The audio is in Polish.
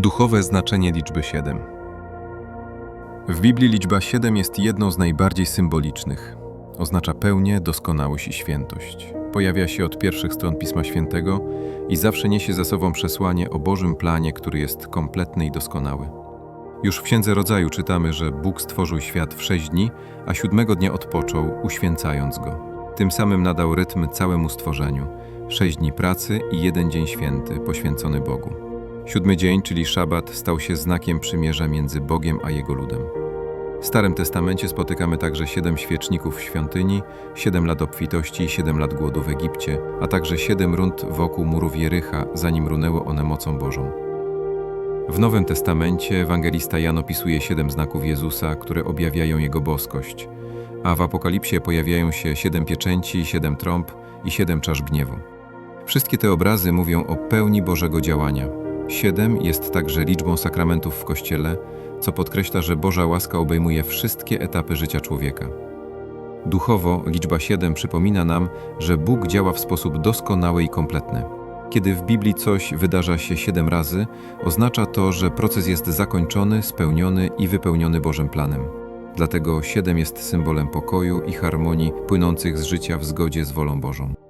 Duchowe znaczenie liczby 7. W Biblii liczba 7 jest jedną z najbardziej symbolicznych. Oznacza pełnię, doskonałość i świętość. Pojawia się od pierwszych stron Pisma Świętego i zawsze niesie za sobą przesłanie o Bożym planie, który jest kompletny i doskonały. Już w Księdze Rodzaju czytamy, że Bóg stworzył świat w sześć dni, a siódmego dnia odpoczął, uświęcając go. Tym samym nadał rytm całemu stworzeniu. Sześć dni pracy i jeden dzień święty, poświęcony Bogu. Siódmy dzień, czyli szabat, stał się znakiem przymierza między Bogiem a Jego ludem. W Starym Testamencie spotykamy także siedem świeczników w świątyni, siedem lat obfitości i siedem lat głodu w Egipcie, a także siedem rund wokół murów Jericha, zanim runęły one mocą Bożą. W Nowym Testamencie ewangelista Jan opisuje siedem znaków Jezusa, które objawiają Jego boskość, a w Apokalipsie pojawiają się siedem pieczęci, siedem trąb i siedem czasz gniewu. Wszystkie te obrazy mówią o pełni Bożego działania. Siedem jest także liczbą sakramentów w Kościele, co podkreśla, że Boża łaska obejmuje wszystkie etapy życia człowieka. Duchowo liczba siedem przypomina nam, że Bóg działa w sposób doskonały i kompletny. Kiedy w Biblii coś wydarza się siedem razy, oznacza to, że proces jest zakończony, spełniony i wypełniony Bożym planem. Dlatego siedem jest symbolem pokoju i harmonii płynących z życia w zgodzie z wolą Bożą.